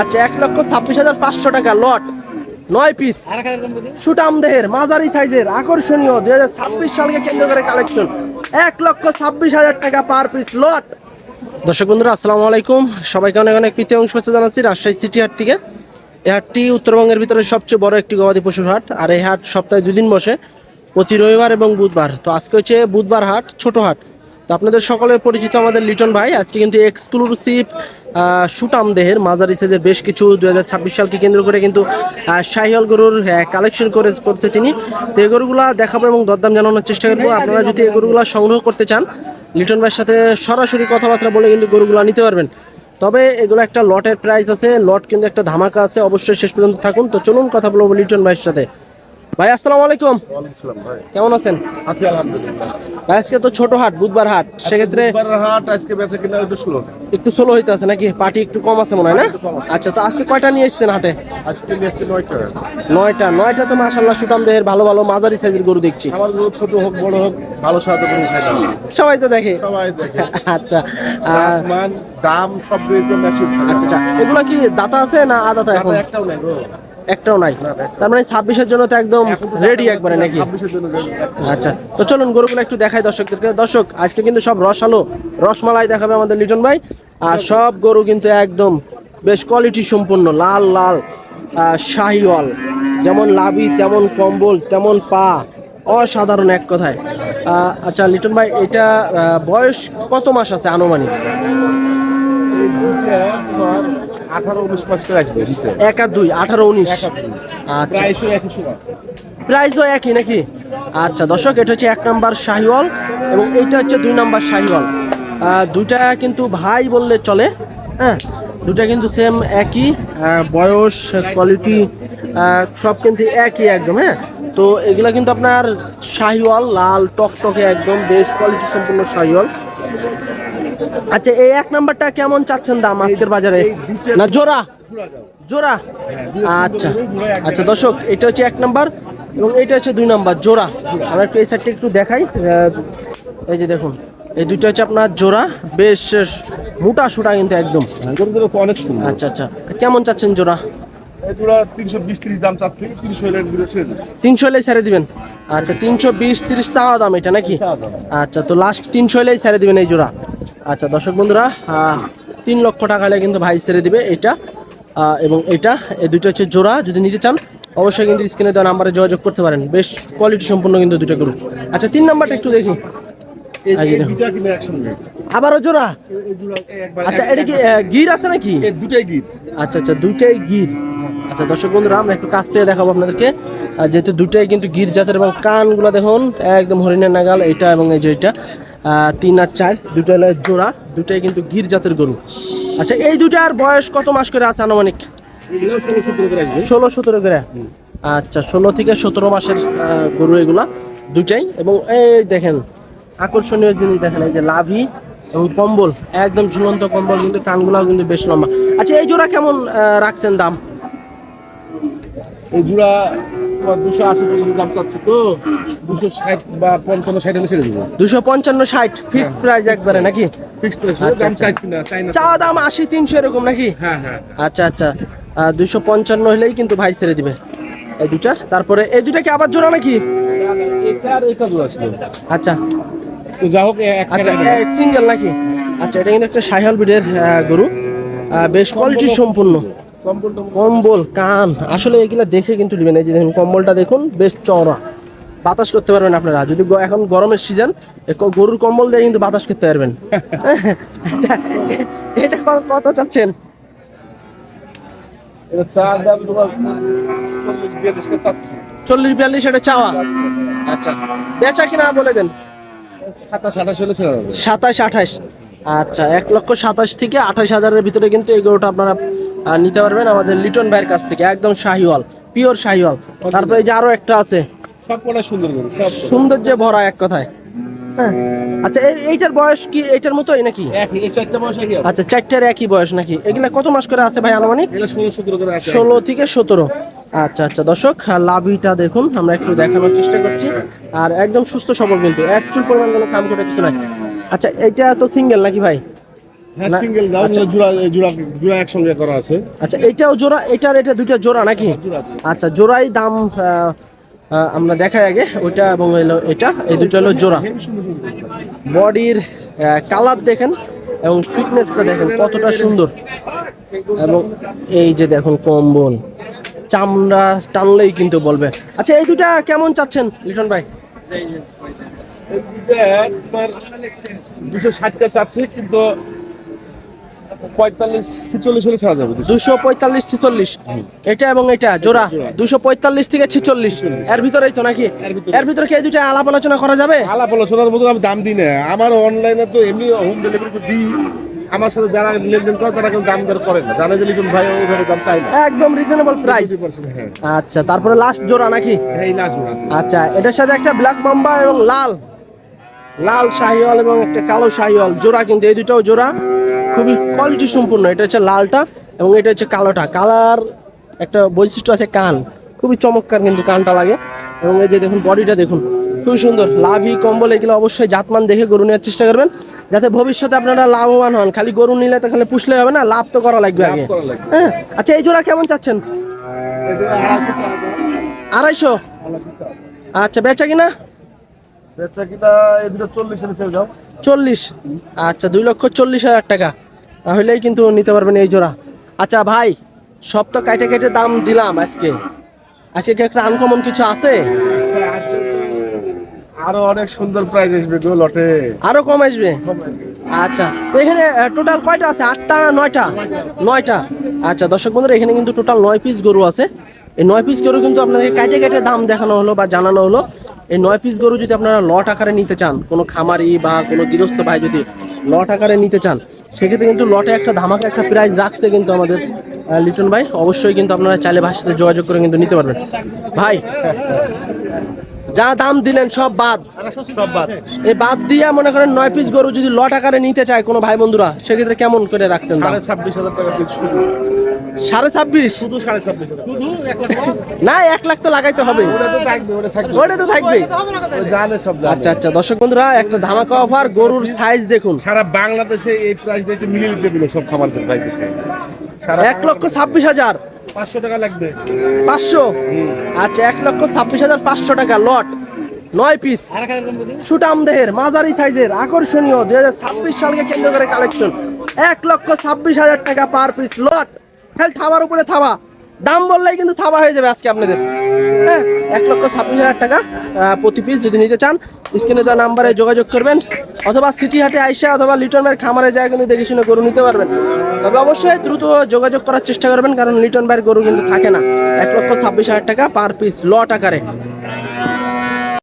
আচ্ছা এক লক্ষ ছাব্বিশ হাজার পাঁচশো টাকা লট। নয় পিস সুটাম দেহের মাঝারি সাইজের আকর্ষণীয় দুই হাজার ছাব্বিশ সালকে কেন্দ্র করে কালেকশন এক লক্ষ ছাব্বিশ হাজার টাকা পার পিস লট। দর্শক বন্ধুরা আসসালামু আলাইকুম। সবাইকে অনেক অনেক প্রীতি অংশ জানাচ্ছি রাজশাহী সিটি হাট থেকে। এই হাটটি উত্তরবঙ্গের ভিতরে সবচেয়ে বড় একটি গবাদি পশুর হাট আর এই হাট সপ্তাহে দুদিন বসে প্রতি রবিবার এবং বুধবার। তো আজকে হচ্ছে বুধবার হাট ছোট হাট। তো আপনাদের সকলের পরিচিত আমাদের লিটন ভাই, আজকে কিন্তু এক্সক্লুসিভ সুটাম দেহের মাঝারি সাইজের বেশ কিছু দুই হাজার ছাব্বিশ সালকে কেন্দ্র করে কিন্তু শাহিয়াল গরুর কালেকশন করে করছে তিনি। তো এই গরুগুলা দেখাবো এবং দরদাম জানানোর চেষ্টা করব। আপনারা যদি এই গরুগুলা সংগ্রহ করতে চান, লিটন ভাইয়ের সাথে সরাসরি কথাবার্তা বলে কিন্তু গরুগুলা নিতে পারবেন। তবে এগুলো একটা লটের প্রাইস আছে, লট কিন্তু একটা ধামাকা আছে, অবশ্যই শেষ পর্যন্ত থাকুন। তো চলুন কথা বলব লিটন ভাইয়ের সাথে। ভাই আসসালামু আলাইকুম। কেমন আছেন? আছি আলহামদুলিল্লাহ। ভাই আজকে তো ছোট হাট বুধবার হাট। সেক্ষেত্রে বুধবারের হাট আজকে বেচে কিনা একটু স্লো একটু স্লো হইতে আছে নাকি? পার্টি একটু কম আছে মনে হয় না। আচ্ছা তো আজকে কয়টা নিয়ে এসেছেন হাটে? আজকে নয়টা। নয়টা। নয়টা তো মাশাল্লাহ সুটাম দেহের ভালো ভালো মাঝারি সাইজের গরু দেখছি। আমার গরু ছোট হোক বড় হোক ভালো গরু সবাই তো দেখে। সবাই দেখে। আচ্ছা মান দাম সব ম্যাচিউর থাকে। আচ্ছা আচ্ছা। এগুলো কি দাতা আছে না আদাতা এখন? একটাও নাই গো। একটাও নাই? তার মানে ছাব্বিশের জন্য তো একদম রেডি একবারে নাকি। আচ্ছা তো চলুন গরুগুলো একটু দেখাই দর্শকদেরকে। দর্শক আজকে কিন্তু সব রস আলো রসমালাই দেখাবে আমাদের লিটন ভাই। আর সব গরু কিন্তু একদম বেশ কোয়ালিটি সম্পূর্ণ লাল লাল শাহিওয়াল। যেমন লাভি তেমন কম্বল তেমন পা অসাধারণ এক কথায়। আচ্ছা লিটন ভাই এটা বয়স কত মাস আছে আনুমানিক? আঠারো উনিশ করে আসবে এক আর দুই আঠারো উনিশ। আচ্ছা। প্রায় সেই একই সময়। প্রাইস তো একই নাকি? আচ্ছা দর্শক এটা হচ্ছে এক নাম্বার শাহিওয়াল এবং এইটা হচ্ছে দুই নাম্বার শাহিওয়াল। দুইটা কিন্তু ভাই বললে চলে হ্যাঁ? দুটা কিন্তু সেম একই বয়স কোয়ালিটি সব কিন্তু একই একদম হ্যাঁ? তো এগুলা কিন্তু আপনার শাহিওয়াল লাল টকটকে একদম বেশ কোয়ালিটি সম্পূর্ণ শাহিওয়াল। আচ্ছা এই এক নাম্বারটা কেমন চাচ্ছেন দাম আজকের বাজারে? না জোড়া। জোড়া? হ্যাঁ, দুটো আচ্ছা। আচ্ছা দর্শক এটা হচ্ছে এক নাম্বার এবং এটা হচ্ছে দুই নাম্বার জোড়া। আমরা একটু এই সাইডটা একটু দেখাই। এই যে দেখুন এই দুইটা হচ্ছে আপনার জোড়া। বেশ মোটা সুটা কিন্তু একদম। হ্যাঁ, অনেক সুন্দর। আচ্ছা আচ্ছা। কেমন চাচ্ছেন জোড়া? তিনশো এলেই ছেড়ে দিবেন? আচ্ছা তিনশো বিশ তিরিশ চাওয়া দাম এটা নাকি? আচ্ছা তো লাস্ট তিনশো এলেই ছেড়ে দিবেন এই জোড়া। আচ্ছা দর্শক বন্ধুরা তিন লক্ষ টাকা হলে কিন্তু ভাই ছেড়ে দিবে এটা। এবং এটা এই দুটো হচ্ছে জোড়া যদি নিতে চান অবশ্যই কিন্তু স্ক্রিনে দেওয়া নাম্বারে যোগাযোগ করতে পারেন। বেশ কোয়ালিটি সম্পূর্ণ কিন্তু দুটো গরু। আচ্ছা তিন নাম্বারটা একটু দেখি। আবারও জোড়া? আচ্ছা এটা কি গির আছে নাকি? দুটাই গির। আচ্ছা আচ্ছা দুইটাই গির। আচ্ছা দর্শক বন্ধুরা আমরা একটু কাছ থেকে দেখাবো আপনাদেরকে। যেহেতু দুইটাই কিন্তু গির জাতের এবং কানগুলো দেখুন একদম হরিণের নাগাল এটা এবং এই যে এটা। তিন আর চার দুটো হলো জোড়া দুটাই কিন্তু গির জাতের গরু। আচ্ছা এই দুটার বয়স কত মাস করে আছে আনুমানিক? ষোলো সতেরো করে। আচ্ছা ষোলো থেকে সতেরো মাসের গরু এগুলা, দুইটাই। এবং এই দেখেন, আকর্ষণীয় জিনিস দেখেন, এই যে লাভি এবং কম্বল, একদম ঝুলন্ত কম্বল, কিন্তু কানগুলাও কিন্তু বেশ লম্বা। আচ্ছা এই জোড়া কেমন রাখছেন দাম? এই জোড়া দুশো আশি পর্যন্ত দাম চাচ্ছি তো দুশো ষাট বা পঞ্চান্ন ষাট হলে ছেড়ে দেবো। দুশো পঞ্চান্ন ষাট ফিক্সড প্রাইস একবারে নাকি? ফিক্স প্রাইস দাম আচ্ছা। চাইছি না চাই না চাওয়া দাম আশি তিনশো এরকম নাকি? হ্যাঁ হ্যাঁ। আচ্ছা আচ্ছা। দুশো পঞ্চান্ন হলেই কিন্তু ভাই ছেড়ে দিবে। এই দুটা তারপরে এই দুটা কি আবার জোড়া নাকি? এটা আর এটা জোড়া ছিল। আচ্ছা। তো যা হোক আচ্ছা সিঙ্গেল নাকি? আচ্ছা এটা কিন্তু একটা সাইহাল বিডের গরু। বেশ কোয়ালিটি সম্পূর্ণ। কম্বল কম্বল কান। আসলে এগুলা দেখে কিন্তু নেবেন। এই যে দেখুন কম্বলটা দেখুন বেশ চওড়া। বাতাস করতে পারবেন আপনারা। যদি এখন গরমের সিজন গরুর কম্বল দিয়ে কিন্তু বাতাস করতে পারবেন। এটা কত চাচ্ছেন? চল্লিশ বিয়াল্লিশ এটা চাওয়া। আচ্ছা। বেচা কিনা বলে দেন। সাতাশ আঠাশ হলে ছেড়ে সাতাশ আঠাশ। আচ্ছা এক লক্ষ সাতাশ থেকে আঠাশ হাজারের ভিতরে কিন্তু এই গরুটা আপনারা নিতে পারবেন আমাদের লিটন ভাইয়ের কাছ থেকে একদম শাহিওয়াল পিওর শাহিওয়াল। তারপরে এই যে আরও একটা আছে। সব কটা সুন্দর গরু সৌন্দর্যে ভরা এক কথায়। হ্যাঁ। আচ্ছা এইটার বয়স কি এইটার মতোই নাকি। আচ্ছা চারটার একই বয়স নাকি? এগুলা কত মাস করে আছে ভাই আনুমানিক? ষোলো থেকে সতেরো। আচ্ছা আচ্ছা দর্শক আর লাভিটা দেখুন আমরা একটু দেখানোর চেষ্টা করছি। আর একদম সুস্থ সবল কিন্তু এক চুল পরিমাণ কোনো কাম করে কিছু নাই। আচ্ছা এটা তো সিঙ্গেল নাকি ভাই? হ্যাঁ সিঙ্গেল দাও আচ্ছা। জোড়া জোড়া জোড়া একসঙ্গে করা আছে আচ্ছা এটাও জোড়া এটার এটা দুটো জোড়া নাকি জোড়া। আচ্ছা জোড়াই দাম আমরা দেখাই আগে ওইটা এবং হলো এটা এই দুটো হলো জোড়া আছে। বডির কালার দেখেন এবং ফিটনেসটা দেখেন কতটা সুন্দর এবং এই যে দেখুন কম্বল চামড়া টানলেই কিন্তু বলবে আচ্ছা এই দুটা কেমন চাচ্ছেন লিটন ভাই দুশো ষাটটা চাচ্ছে কিন্তু পঁয়তাল্লিশ ছিচল্লিশ হলে ছাড়া যাবে। দুশো দুশো পঁয়তাল্লিশ ছিচল্লিশ। এটা এবং এটা জোড়া। দুশো পঁয়তাল্লিশ থেকে ছিচল্লিশ। এর ভিতরেই তো নাকি? এর ভিতরে। কি এই দুটা আলাপ আলোচনা করা যাবে? আলাপ আলোচনার মতো আমি দাম দিই না। আমার অনলাইনে তো এমনি হোম ডেলিভারি তো দিই। আমার সাথে যারা লেনদেন করে তারা কিন্তু দাম দর করে না। জানে যে লিটন ভাই ওইভাবে দাম চাই না। একদম রিজনেবল প্রাইস 20% হ্যাঁ। আচ্ছা তারপরে লাস্ট জোড়া নাকি? হ্যাঁ এই লাস্ট আছে। আচ্ছা এটার সাথে একটা ব্ল্যাক মাম্বা এবং লাল। লাল শাহিওয়াল এবং একটা কালো শাহিওয়াল। জোড়া কিন্তু এই দুটাও জোড়া। খুবই কোয়ালিটি সম্পূর্ণ। এটা হচ্ছে লালটা এবং এটা হচ্ছে কালোটা। কালার একটা বৈশিষ্ট্য আছে কান। খুবই চমৎকার কিন্তু কানটা লাগে। এবং এই যে দেখুন বডিটা দেখুন খুবই সুন্দর। লাভি কম্বল এগুলো অবশ্যই জাতমান দেখে গরু নেওয়ার চেষ্টা করবেন যাতে ভবিষ্যতে আপনারা লাভবান হন। খালি গরু নিলে তো খালি পুষলে হবে না লাভ তো করা লাগবে আগে। হ্যাঁ? আচ্ছা এই জোড়া কেমন চাচ্ছেন? আড়াইশো। আচ্ছা বেচা কিনা? চল্লিশ? আচ্ছা দুই লক্ষ চল্লিশ হাজার টাকা। তাহলেই কিন্তু নিতে পারবেন এই জোড়া। আচ্ছা ভাই সব তো কাটে কেটে দাম দিলাম আজকে। আজকে কি একটা আনকমন কিছু আছে? আরও অনেক সুন্দর প্রাইস আসবে গো লটে। আরও কম আসবে? আচ্ছা তো এখানে টোটাল কয়টা আছে? আটটা না নয়টা? নয়টা। আচ্ছা দর্শক বন্ধুরা এখানে কিন্তু টোটাল নয় পিস গরু আছে। এই নয় পিস গরু কিন্তু আপনাকে কাটে কেটে দাম দেখানো হলো বা জানানো হলো। এই নয় পিস গরু যদি আপনারা লট আকারে নিতে চান কোনো খামারি বা কোনো গৃহস্থ ভাই যদি লট আকারে নিতে চান সেক্ষেত্রে কিন্তু লটে একটা ধামাকা একটা প্রাইস রাখছে কিন্তু আমাদের লিটন ভাই। অবশ্যই কিন্তু আপনারা চাইলে ভাইয়ের সাথে যোগাযোগ করে কিন্তু নিতে পারবেন। ভাই যা দাম দিলেন সব বাদ। সব বাদ। এই বাদ দিয়ে মনে করেন নয় পিস গরু যদি লট আকারে নিতে চায় কোনো ভাই বন্ধুরা সেক্ষেত্রে কেমন করে রাখছেন সাড়ে ছাব্বিশ হাজার টাকা পিস সাড়ে ছাব্বিশ। শুধু সাড়ে ছাব্বিশ না এক লাখ তো লাগাইতে হবে। ওটা তো থাকবে ওটা থাকবে। ওটা তো থাকবে। ও জানে সব আচ্ছা আচ্ছা। দর্শক বন্ধুরা একটা ধামাকা অফার গরুর সাইজ দেখুন। সারা বাংলাদেশে এই প্রাইসটা একটু মিলিয়ে দিতে দিল সব খামারদের প্রাইস এক লক্ষ ছাব্বিশ হাজার। পাঁচশো টাকা লাগবে। পাঁচশো? আচ্ছা এক লক্ষ ছাব্বিশ হাজার পাঁচশো টাকা লট। নয় পিস সুটাম দেহের মাঝারি সাইজের আকর্ষণীয়। দুই হাজার ছাব্বিশ সালকে কেন্দ্র করে কালেকশন এক লক্ষ ছাব্বিশ হাজার টাকা পার পিস লট। খালি থাবার উপরে থাবা। দাম বললেই কিন্তু থাবা হয়ে যাবে আজকে আপনাদের। হ্যাঁ এক লক্ষ ছাব্বিশ হাজার টাকা প্রতি পিস যদি নিতে চান স্ক্রিনে দেওয়া নাম্বারে যোগাযোগ করবেন, অথবা সিটি হাটে আইসা অথবা লিটন লিটনের খামারে যায় কিন্তু দেখে শুনে গরু নিতে পারবেন। তবে অবশ্যই দ্রুত যোগাযোগ করার চেষ্টা করবেন, কারণ লিটন ভাইয়ের গরু কিন্তু থাকে না। এক লক্ষ ছাব্বিশ হাজার টাকা পার পিস লট আকারে।